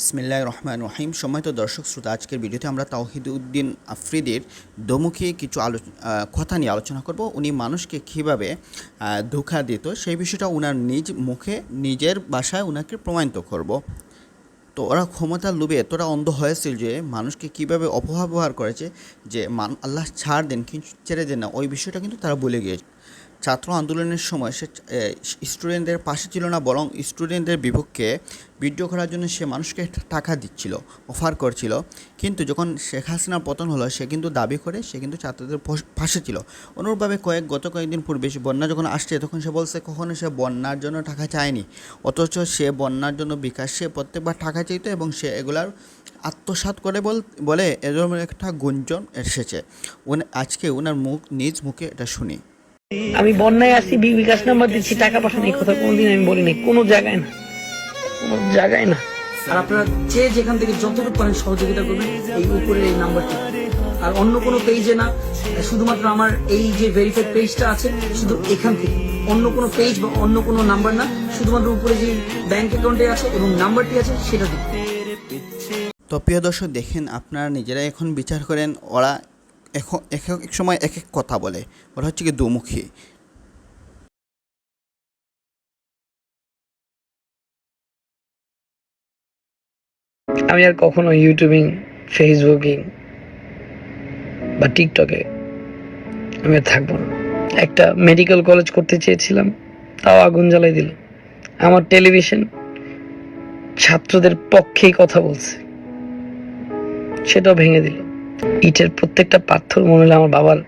বিসমিল্লাহ রহমান রহিম সম্মানিত দর্শক, শ্রোতা, আজকের ভিডিওতে আমরা তাওহিদ উদ্দিন আফ্রিদির দোমুখী কিছু আলো কথা নিয়ে আলোচনা করব। উনি মানুষকে কীভাবে ধোঁকা দিত, সেই বিষয়টা ওনার নিজ মুখে, নিজের বাসায় ওনাকে প্রমাণিত করব। তো ওরা ক্ষমতার লোভে এতটা অন্ধ হয়েছিল যে মানুষকে কীভাবে অপব্যবহার করেছে যে মান আল্লাহ ছাড় দেন, কিন্তু ছেড়ে দেন না। ওই বিষয়টা কিন্তু তারা বলে গিয়েছে। ছাত্র আন্দোলনের সময় সে স্টুডেন্টদের পাশে ছিল না, বরং স্টুডেন্টদের বিপক্ষে ভিডিও করার জন্য সে মানুষকে টাকা দিচ্ছিল, অফার করছিল। কিন্তু যখন শেখ হাসিনার পতন হলো, সে কিন্তু দাবি করে সে কিন্তু ছাত্রদের পাশে ছিল। অনুরূপভাবে কয়েক, গত কয়েকদিন পূর্বে সে বন্যা যখন আসছে, তখন সে বলছে, কখনো সে বন্যার জন্য টাকা চায়নি, অথচ সে বন্যার জন্য বিকাশে প্রত্যেকবার টাকা চাইতো এবং সে এগুলার আত্মসাৎ করে বল, বলে এরকম একটা গুঞ্জন এসেছে। আজকে ওনার মুখ, নিজ মুখে এটা শুনি। আমি বন্যায় আসি বি- বিকাশ নাম্বার দিচ্ছি টাকা পাঠান এই কথা কোনোদিন আমি বলিনি কোনো জায়গায় না। কোনো জায়গায় না। আর আপনারা যে যেখান থেকে যতটুকু পারেন সহযোগিতা করবেন এই উপরের এই নাম্বারটি। আর অন্য কোনো পেজে না শুধুমাত্র আমার এই যে ভেরিফাইড পেজটা আছে শুধু এখান থেকে। অন্য কোনো পেজ বা অন্য কোনো নাম্বার না শুধুমাত্র উপরে যে ব্যাংক অ্যাকাউন্টে আছে এবং নাম্বারটি আছে সেটা দিন। তো প্রিয় দর্শক দেখেন আপনারা নিজেরাই এখন বিচার করেন ওরা এক এক সময় এক এক কথা বলে, ওরা হচ্ছে কি দুমুখী। আমি আর কখনো ইউটিউবিং, ফেসবুকিং বা টিকটকে আমি আর থাকব না। একটা মেডিকেল কলেজ করতে চেয়েছিলাম, তাও আগুন জ্বালাই দিল। আমার টেলিভিশন ছাত্রদের পক্ষেই কথা বলছে, সেটাও ভেঙে দিল। ইটের প্রত্যেকটা পাথর মনে হলো আমার বাবার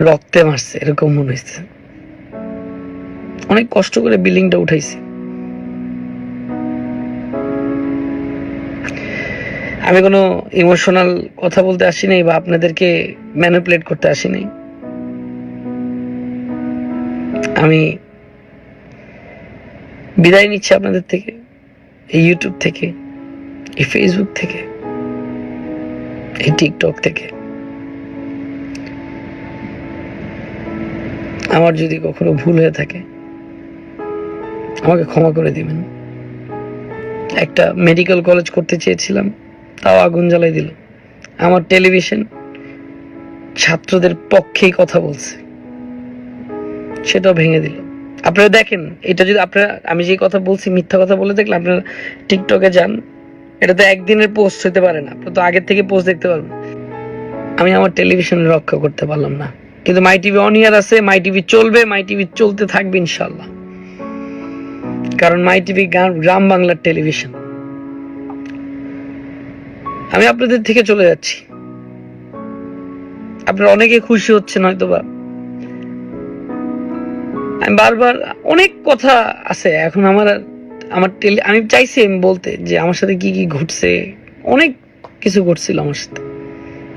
রক্তে মারছে, এরকম মনে হয়েছে। অনেক কষ্ট করে বিল্ডিংটা উঠাইছে। আমি কোনো ইমোশনাল কথা বলতে আসি নাই বা আপনাদেরকে ম্যানিপুলেট করতে আসি নাই। আমি বিদায় নিচ্ছি আপনাদের থেকে, এই ইউটিউব থেকে, এই ফেসবুক থেকে। এই টিকটক থেকে। আমার যদি কখনো ভুল হয়ে থাকে, আমাকে ক্ষমা করে দিবেন। একটা মেডিকেল কলেজ করতে চেয়েছিলাম, তাও আগুন জ্বালাই দিল। আমার টেলিভিশন ছাত্রদের পক্ষেই কথা বলছে। সেটাও ভেঙে দিল। আপনারা দেখেন, এটা যদি আপনারা, আমি যে কথা বলছি, মিথ্যা কথা বলে দেখলে আপনারা টিকটকে যান এটা তো একদিনের পোস্ট হতে পারে না, তো আগের থেকে পোস্ট দেখতে পারবেন আমি আমার টেলিভিশন রক্ষা করতে পারলাম না। কিন্তু মাই টিভি অন ইয়ার আছে মাই টিভি চলবে মাই টিভি চলতে থাকবে ইনশাল্লাহ কারণ মাই টিভি গ্রাম বাংলার টেলিভিশন আমি আপনাদের থেকে চলে যাচ্ছি। আপনারা অনেকে খুশি হচ্ছেন হয়তো বা আমি বারবার অনেক কথা আছে, এখন আমার আমার টেলি আমি চাইছি আমি বলতে যে আমার সাথে কি কি ঘটছে, অনেক কিছু ঘটছিল আমার সাথে।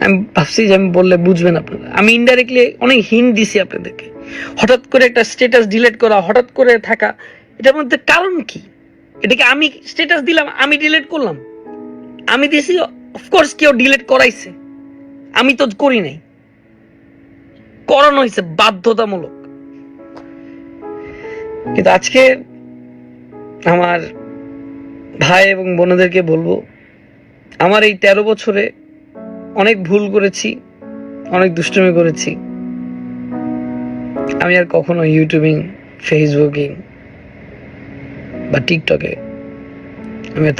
আমি ভাবছি যে আমি বললে বুঝবেন আপনারা। আমি ইনডাইরেক্টলি অনেক হিন্ট দিছি আপনাদেরকে। হঠাৎ করে একটা স্ট্যাটাস ডিলিট করা, হঠাৎ করে থাকা, এটার মধ্যে কারণ কি? এটাকে আমি স্ট্যাটাস দিলাম, আমি ডিলেট করলাম। আমি দিছি অফকোর্স কেউ ডিলেট করাইছে। আমি তো করি নাই। করানো হয়েছে বাধ্যতামূলক। কিন্তু আজকে আমার ভাই এবং বোনদেরকে বলব, আমার এই তেরো বছরে অনেক ভুল করেছি, অনেক দুষ্টুমি করেছি। আমি আর কখনো ইউটিউবিং, ফেসবুকিং বা টিকটকে আমি